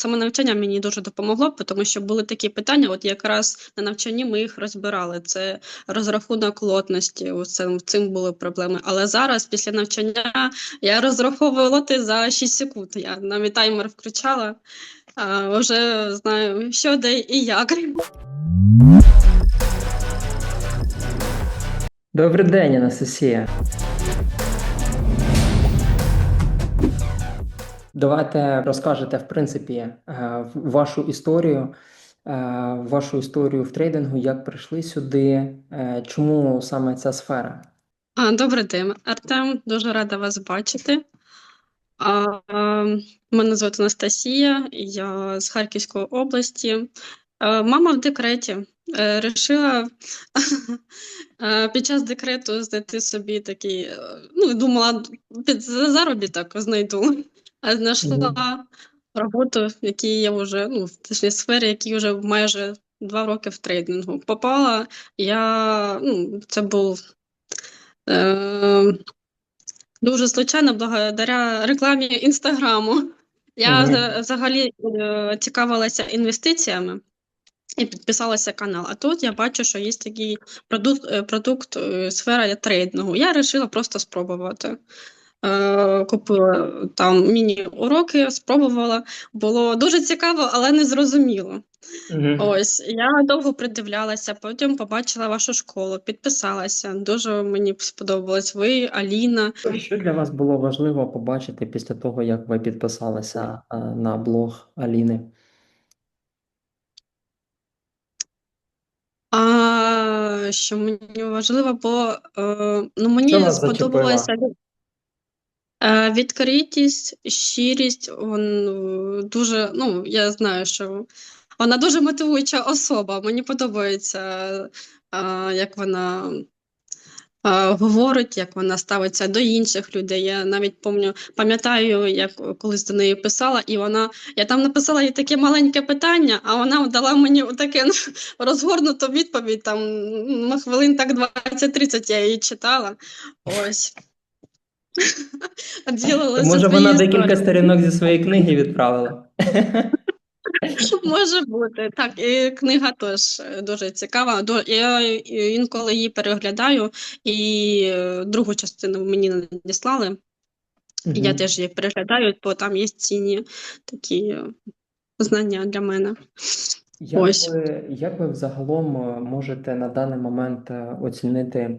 саме навчання мені дуже допомогло, тому що були такі питання, от якраз на навчанні ми їх розбирали. Це розрахунок лотності, це, цим були проблеми. Але зараз, після навчання, я розраховую лоти за 6 секунд. Я навіть таймер включала, а, вже знаю, що де і як. Добрий день, Анастасія. Давайте розкажете, в принципі, е, вашу історію, е, вашу історію в трейдингу, як прийшли сюди, е, чому саме ця сфера? Добрий день, Артем. Дуже рада вас бачити. Мене звати Анастасія, я з Харківської області. Мама в декреті. Рішила під час декрету знайти собі такий, ну, думала, під за- заробіток знайду. А знайшла роботу, в якій я вже, ну, в точній сфері, якій вже майже два роки в трейдингу. Попала, я, ну, це був Е, Дуже случайно, благодаря рекламі Інстаграму. Я вза- взагалі е, цікавилася інвестиціями і підписалася канал. А тут я бачу, що є такий продукт, е, продукт е, сфера трейдингу. Я вирішила просто спробувати. Е, Купила там міні-уроки, спробувала. Було дуже цікаво, але не зрозуміло. Мгм. Ось я довго придивлялася, потім побачила вашу школу, підписалася. Дуже мені сподобалось. Ви, Аліна. Що для вас було важливо побачити після того, як ви підписалися е, на блог Аліни? А що мені важливо, бо е, ну, мені сподобалася е, відкритість, щирість. Он, е, дуже, ну, я знаю, що вона дуже мотивуюча особа. Мені подобається, е, як вона. е, Говорить, як вона ставиться до інших людей. Я навіть помню, пам'ятаю, як колись до неї писала, і вона я там написала їй таке маленьке питання, а вона дала мені таке розгорнуту відповідь. Там на хвилин так 20-30 я її читала. Ось. Ділилася Може, вона декілька сторінок зі своєї книги відправила? Може бути. Так, і книга теж е, дуже цікава. Я е, інколи її переглядаю, і е, другу частину мені надіслали. І я теж її переглядаю, бо там є цінні такі знання для мене. Як Ось. ви, як ви взагалом можете на даний момент оцінити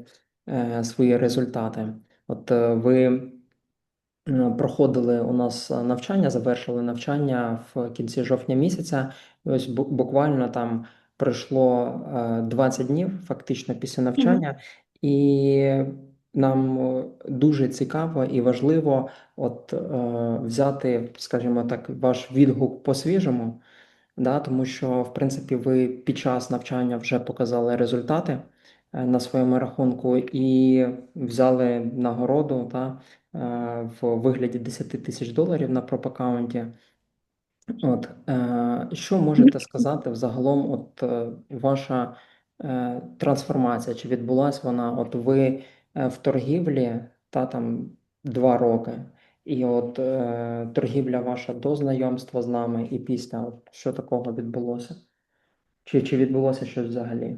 е, свої результати? От е, ви е, проходили у нас е, навчання, завершили навчання в кінці жовтня місяця. І ось бу- буквально там пройшло е, 20 днів фактично після навчання, і нам дуже цікаво і важливо от е, взяти, скажімо так, ваш відгук по-свіжому. Да, тому що, в принципі, ви під час навчання вже показали результати на своєму рахунку і взяли нагороду та, е, в вигляді 10 тисяч доларів на проп-аккаунті. От, е, що можете сказати взагалом, от е, ваша е, трансформація, чи відбулася вона? От ви е, в торгівлі та там два роки, і от е, торгівля ваша до знайомства з нами і після, от що такого відбулося? Чи, чи відбулося щось взагалі?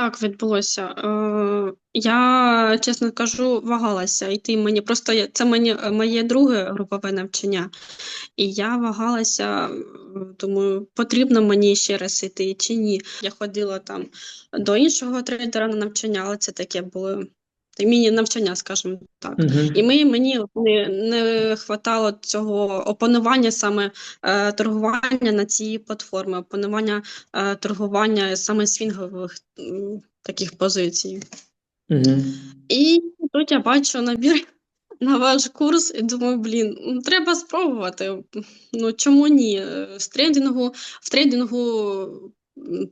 Так, відбулося. Е, я, чесно кажу, вагалася йти мені. Просто це мені, моє друге групове навчання. І я вагалася, думаю, потрібно мені ще раз йти чи ні. Я ходила там до іншого трейдера на навчання, але це таке було міні-навчання, скажімо так. Мгм. І ми, мені не, не хватало цього опанування саме е, торгування на цій платформі, опанування е, торгування саме свінгових м, таких позицій. Мгм. І тут я бачу набір на ваш курс і думаю, блін, ну, треба спробувати. Ну чому ні? Е, З трейдингу, в трейдингу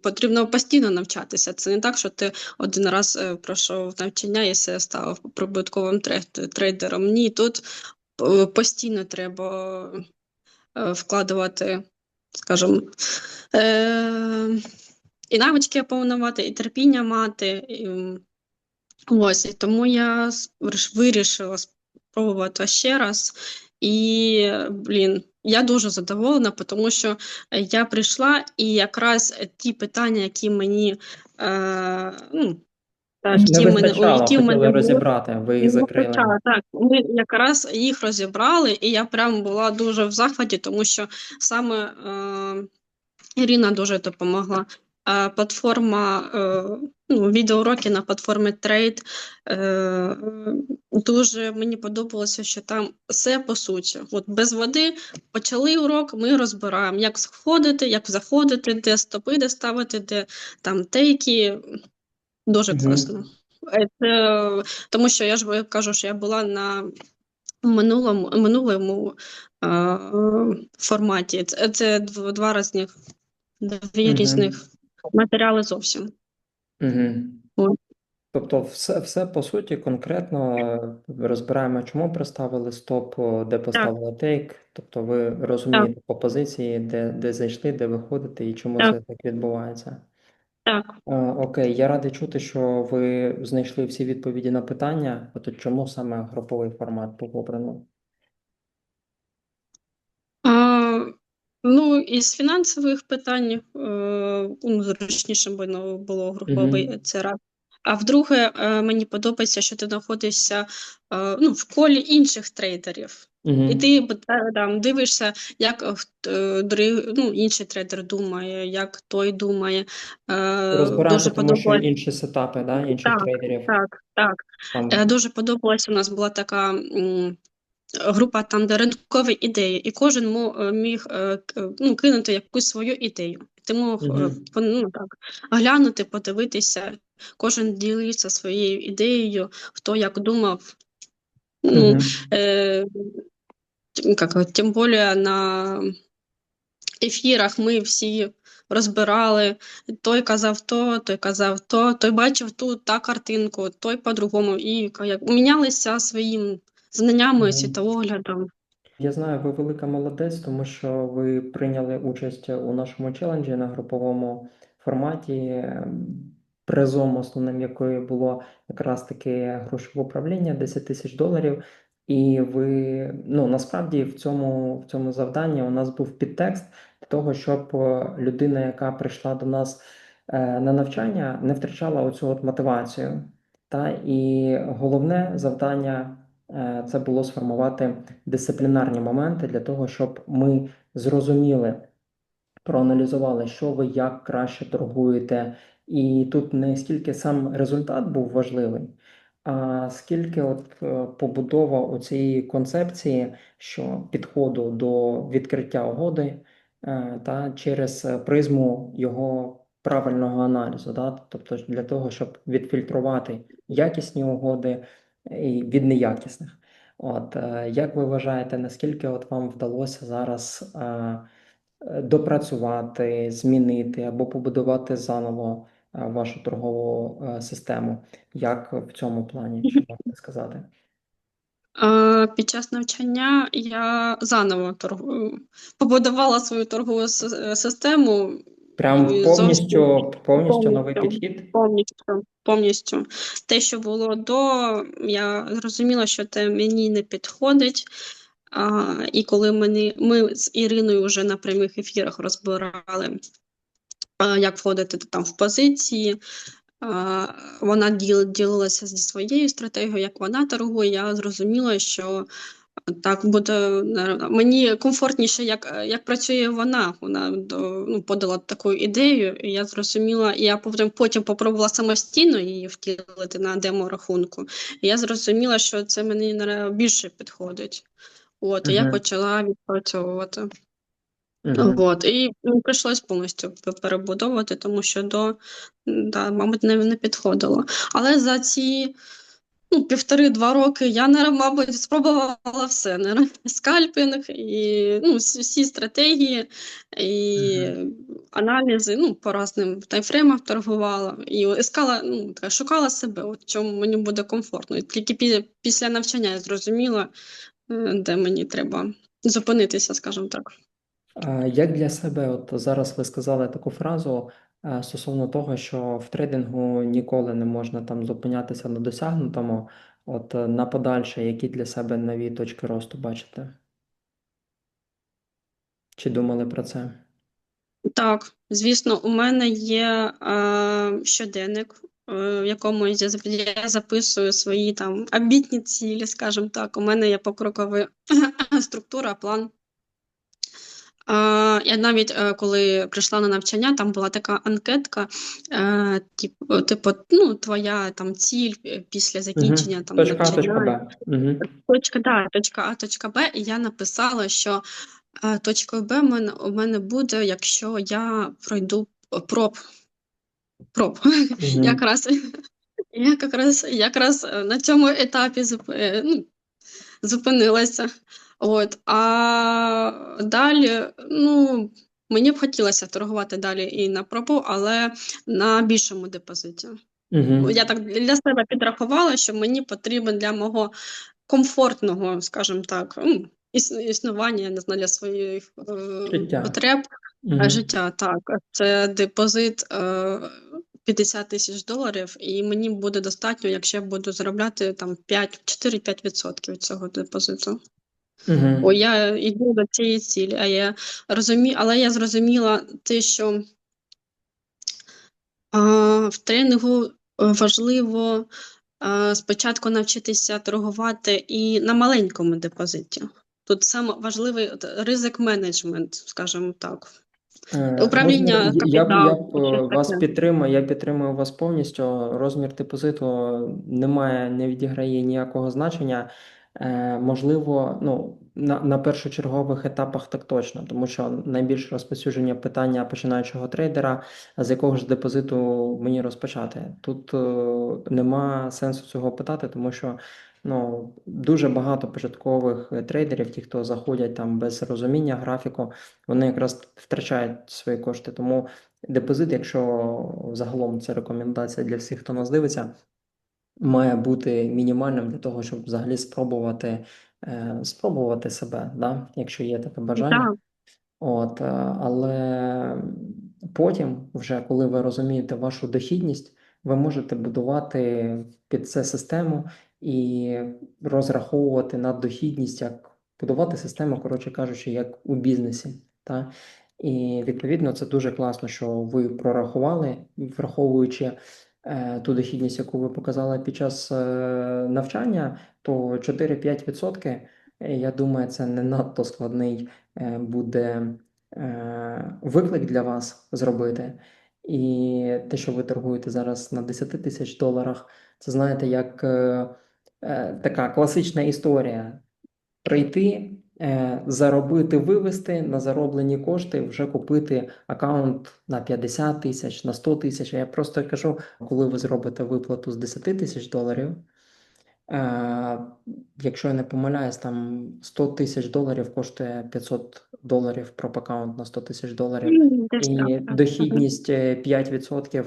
потрібно постійно навчатися. Це не так, що ти один раз е, пройшов навчання і все став прибутковим трейдером. Ні, тут е, постійно треба е, вкладувати, скажімо, і навички опанувати, і терпіння мати. І, Ось, і тому я вирішила спробувати ще раз. І, блін, я дуже задоволена, тому що е, я прийшла, і якраз ті питання, які мені е, ну, та, Не які в мене, вистачало, які в мене розібрати, ви їх закрили. так, ми якраз їх розібрали, і я прям була дуже в захваті, тому що саме е, Ірина дуже допомогла. Платформа, е, ну, відеоуроки на платформі Trade. Е, дуже мені подобалося, що там все по суті. От без води почали урок, ми розбираємо, як входити, як заходити, де стопи, де ставити, де там тейки. Дуже класно. Е, Це, тому що я ж кажу, що я була на минулому, минулому е, форматі. Це, це два різних, дві різних матеріали зовсім. Угу. Тобто, все, все по суті конкретно е, розбираємо, чому поставили стоп, де поставили тейк. Тобто, ви розумієте по позиції, де, де зайшли, де виходите і чому Так. це так відбувається. Так. Е, Окей, я радий чути, що ви знайшли всі відповіді на питання. От чому саме груповий формат був обраний? Ну, із фінансових питань е, ну, зручніше було груповий Мгм. це раз. А вдруге, е, мені подобається, що ти знаходишся е, ну, в колі інших трейдерів. І Угу. ти там дивишся, як е, ну, інший трейдер думає, як той думає. Е, Розбирати, дуже тому що інші сетапи, да, інших Так, трейдерів. так, так. Там. Е, Дуже подобалася. У нас була така група там, де ринкові ідеї, і кожен е, міг е, ну, кинути якусь свою ідею. Ти мог е, ну, так, глянути, подивитися. Кожен ділився своєю ідеєю, хто як думав. Ну, е, як, тим більше на ефірах ми всі розбирали. Той казав то, той казав то, той бачив ту та картинку, той по-другому. І як мінялися своїм знаннями, Мгм. світоглядом. Я знаю, ви велика молодець, тому що ви прийняли участь у нашому челенджі на груповому форматі, призом основним якої було якраз таки грошове управління 10 тисяч доларів. І ви, ну насправді в цьому, в цьому завданні у нас був підтекст для того, щоб е, людина, яка прийшла до нас е, на навчання, не втрачала оцю от мотивацію. Та і головне завдання це було сформувати дисциплінарні моменти для того, щоб ми зрозуміли, проаналізували, що ви як краще торгуєте. І тут не стільки сам результат був важливий, а скільки от е, побудова цієї концепції, що підходу до відкриття угоди е, та через призму його правильного аналізу, да? тобто для того, щоб відфільтрувати якісні угоди і від неякісних. От е, як ви вважаєте, наскільки от вам вдалося зараз е, допрацювати, змінити або побудувати заново е, вашу торгову систему? Як в цьому плані, що можете сказати? Під час навчання я заново торгую, побудувала свою торгову систему Прям повністю, повністю новий підхід? повністю, повністю. Те, що було до, я зрозуміла, що це мені не підходить. А, і коли мені, ми з Іриною вже на прямих ефірах розбирали, а, як входити там в позиції, а, вона діл, ділилася зі своєю стратегією, як вона торгує, я зрозуміла, що так буде мені комфортніше, як, як працює вона. Вона до- ну, подала таку ідею, і я зрозуміла, і я потім, потім попробувала самостійно її втілити на демо-рахунку. І я зрозуміла, що це мені більше підходить. От, і я почала відпрацьовувати. Мгм. От, і ну, прийшлось повністю перебудовувати, тому що до, да, мабуть, не, не підходило. Але за ці ну, півтори-два роки я, мабуть, спробувала все. Скальпінг, і ну, всі, стратегії, і аналізи, ну, по різним таймфреймам торгувала. І искала, ну, така, шукала себе, от, чому мені буде комфортно. І тільки після навчання я зрозуміла, е, де мені треба зупинитися, скажімо так. Як для себе, от зараз ви сказали таку фразу стосовно того, що в трейдингу ніколи не можна там зупинятися на досягнутому, от е, на подальше, які для себе нові точки росту бачите? Чи думали про це? Так, звісно, у мене є е, щоденник, е, в якому я записую свої там амбітні цілі, скажімо так. У мене є покрокова структура, план. Я навіть е, коли прийшла на навчання, там була така анкетка, е, типу, типу, ну, твоя там ціль е, після закінчення там Точка А, точка Б. Угу. Точка, да, точка А, точка Б, і я написала, що точкою Б у мене буде, якщо я пройду проб. Проб. Угу. Якраз, я якраз, якраз на цьому етапі зуп, ну, зупинилася. От, а далі, ну, мені б хотілося торгувати далі і на пробу, але на більшому депозиті. Угу. Я так для себе підрахувала, що мені потрібен для мого комфортного, скажімо так, ну, існування, я не знаю, для своїх е, Життя. потреб Угу. е, життя. Так, це депозит е, 50 тисяч доларів, і мені буде достатньо, якщо я буду заробляти там 5, 4-5% від цього депозиту. Угу. Бо я йду до цієї цілі, а я розумію, але я зрозуміла те, що а, в тренінгу е, важливо а, спочатку навчитися торгувати і на маленькому депозиті. Тут саме важливий ризик менеджмент, скажімо так. Е, Управління розмір- я я е, щось вас підтримую, я підтримую вас повністю. Розмір депозиту немає, не відіграє ніякого значення. Е, можливо, ну, на, на першочергових етапах так точно, тому що найбільш розповсюдження питання починаючого трейдера, з якого ж депозиту мені розпочати. Тут е, нема сенсу цього питати, тому що ну, дуже багато початкових трейдерів, ті, хто заходять там без розуміння графіку, вони якраз втрачають свої кошти. Тому депозит, якщо загалом це рекомендація для всіх, хто нас дивиться, має бути мінімальним для того, щоб взагалі спробувати, е, спробувати себе, да? якщо є таке бажання. Так, От, е, але потім, вже коли ви розумієте вашу дохідність, ви можете будувати під це систему і розраховувати на дохідність, як будувати систему, коротше кажучи, як у бізнесі. Та? І відповідно це дуже класно, що ви прорахували, враховуючи ту дохідність, яку ви показали під час е, навчання, то 4-5%, е, я думаю, це не надто складний е, буде е, виклик для вас зробити. І те, що ви торгуєте зараз на 10 тисяч доларах, це знаєте, як е, е, така класична історія. Прийти, е, заробити, вивести на зароблені кошти, вже купити аккаунт на 50 тисяч, на 100 тисяч. Я просто кажу, коли ви зробите виплату з 10 тисяч доларів, е, якщо я не помиляюсь, там 100 тисяч доларів коштує 500 доларів про аккаунт на 100 тисяч доларів. І дохідність е, 5%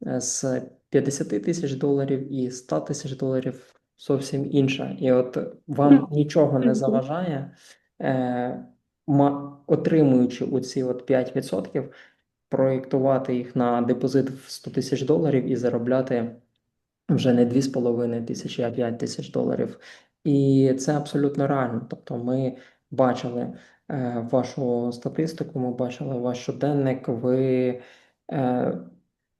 з 50 тисяч доларів і 100 тисяч доларів зовсім інша. І от вам нічого не заважає, е, отримуючи оці от 5%, проєктувати їх на депозит в 100 тисяч доларів і заробляти вже не 2,5 тисячі, а 5 тисяч доларів. І це абсолютно реально. Тобто ми бачили е, вашу статистику, ми бачили ваш щоденник, ви е,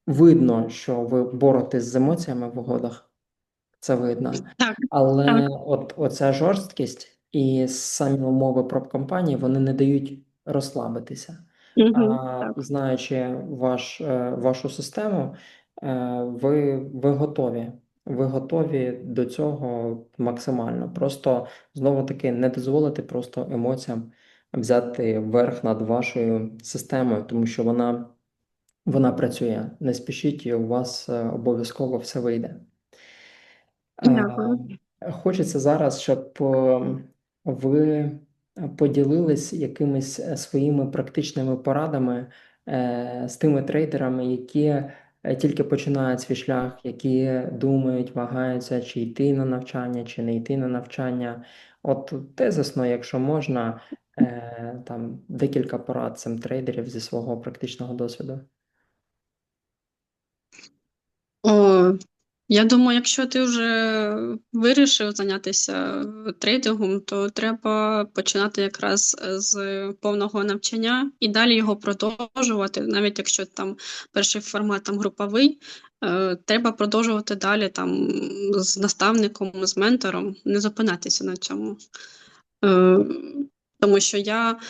видно, що ви боретесь з емоціями в угодах. Це видно. Так, Але так. от оця жорсткість і самі умови пробкомпанії вони не дають розслабитися. Мгм. А Так. знаючи ваш, е, вашу систему, е, ви, ви готові. Ви готові до цього максимально. Просто знову таки не дозволити просто емоціям взяти верх над вашою системою, тому що вона, вона працює. Не спішіть, і у вас е, обов'язково все вийде. Дякую. Е, Хочеться зараз, щоб е, ви поділились якимись е, своїми практичними порадами з тими трейдерами, які тільки починають свій шлях, які думають, вагаються, чи йти на навчання, чи не йти на навчання. От тезисно, якщо можна, там декілька порад цим трейдерів зі свого практичного досвіду. О, Я думаю, якщо ти вже вирішив зайнятися трейдингом, то треба починати якраз з повного навчання і далі його продовжувати, навіть якщо там перший формат там груповий, е, треба продовжувати далі там з наставником, з ментором, не зупинятися на цьому. Е, Тому що я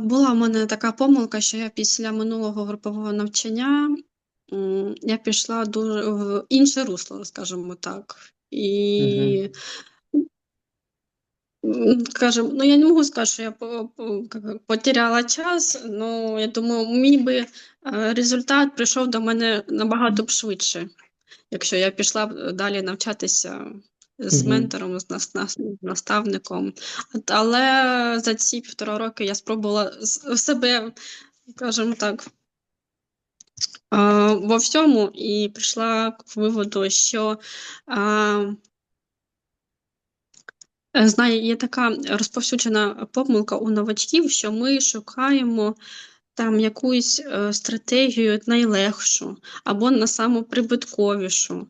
була в мене така помилка, що я після минулого групового навчання я пішла дуже в інше русло, скажімо так. І м, скажем, ну я не можу сказати, що я потеряла час, ну я думаю, мій би е, результат прийшов до мене набагато б швидше, якщо я пішла б далі навчатися з ментором, з нас- нас- наставником. Але за ці півтора роки я спробувала себе, скажімо так, во всьому і прийшла к виводу, що е, знає, є така розповсюджена помилка у новачків, що ми шукаємо там якусь е, стратегію найлегшу або на саму прибутковішу.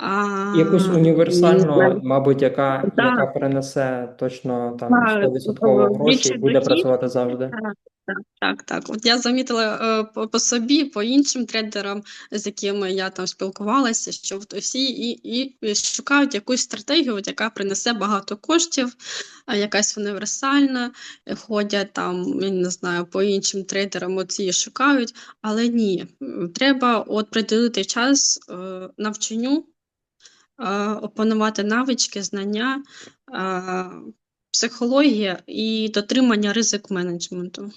А, Якусь універсальну, знаю, мабуть, яка, Да. яка принесе точно там 100% е, гроші і буде дохід. працювати завжди. Так, так, так. От я замітила е, по, по собі, по іншим трейдерам, з якими я там спілкувалася, що от всі і, і шукають якусь стратегію, от, яка принесе багато коштів, якась універсальна, ходять там, я не знаю, по іншим трейдерам оці шукають, але ні, треба от приділити час е, навчанню, опанувати навички, знання. е, Психологія і дотримання ризик менеджменту.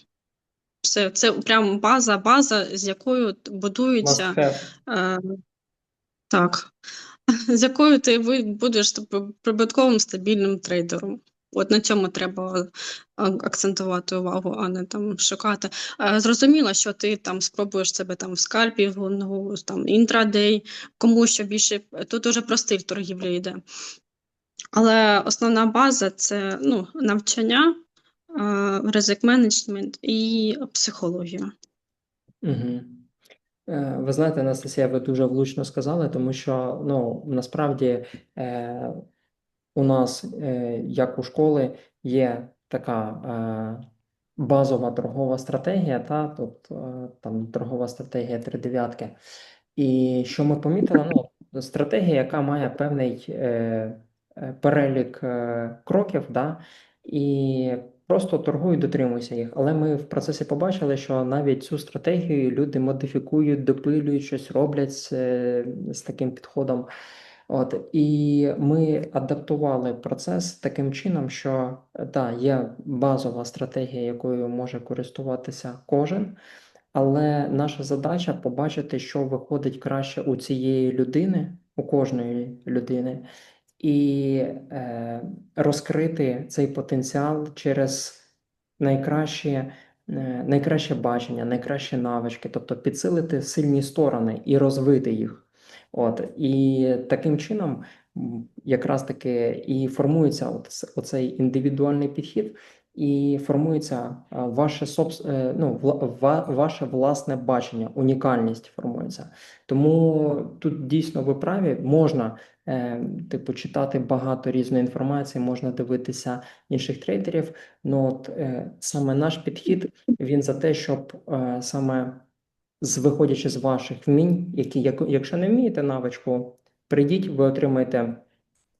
Все, це прям база, база, з якою будується е, так, з якою ти будеш типу, прибутковим стабільним трейдером. От на цьому треба акцентувати увагу, а не там шукати. Е, Зрозуміло, що ти там спробуєш себе там в скальпінгу, ну, там інтрадей, кому що більше. Тут уже про стиль торгівлі йде. Але основна база це ну, навчання, е, ризик менеджмент і психологія. Угу. Ви знаєте, Анастасія, ви дуже влучно сказали, тому що ну, насправді е, у нас, е, як у школи, є така е, базова торгова стратегія, та, е, там торгова стратегія три дев'ятки. І що ми помітили, ну, стратегія, яка має певний перелік кроків, да, і просто торгують, дотримуються їх. Але ми в процесі побачили, що навіть цю стратегію люди модифікують, допилюють, щось роблять з, з таким підходом. От, і ми адаптували процес таким чином, що да, є базова стратегія, якою може користуватися кожен. Але наша задача побачити, що виходить краще у цієї людини, у кожної людини, і е, розкрити цей потенціал через найкраще, е, найкраще бачення, найкращі навички, тобто підсилити сильні сторони і розвити їх. От і таким чином, якраз таки і формується от оцей індивідуальний підхід, і формується ваше собс... е, ну, ва- ваше власне бачення, унікальність формується. Тому тут дійсно ви праві, можна е, типу читати багато різної інформації, можна дивитися інших трейдерів. Ну от е, саме наш підхід він за те, щоб е, саме з виходячи з ваших вмінь, які як- якщо не вмієте навичку, прийдіть, ви отримаєте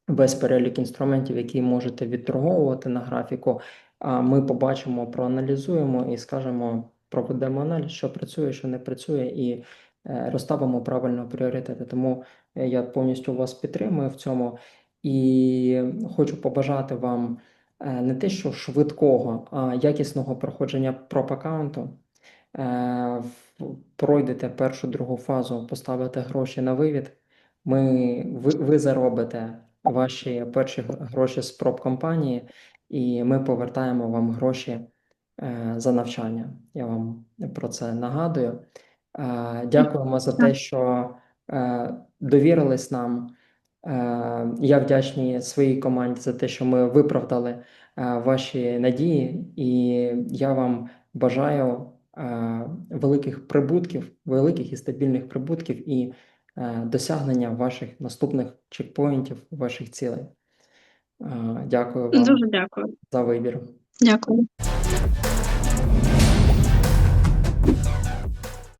весь перелік інструментів, які можете відторговувати на графіку. А ми побачимо, проаналізуємо і скажемо, проведемо аналіз, що працює, що не працює, і е, розставимо правильно пріоритети. Тому е, я повністю вас підтримую в цьому і хочу побажати вам е, не те, що швидкого, а якісного проходження проп-аккаунту. Пройдете першу другу фазу, поставите гроші на вивід. Ми, ви, ви заробите ваші перші гроші з проб компанії, і ми повертаємо вам гроші е, за навчання. Я вам про це нагадую. Е, Дякуємо за те, що е, довірились нам. Е, Я вдячний своїй команді за те, що ми виправдали е, ваші надії, і я вам бажаю великих прибутків, великих і стабільних прибутків і е, досягнення ваших наступних чекпоінтів, ваших цілей. Е, Дякую вам Дуже дякую. за вибір. Дякую.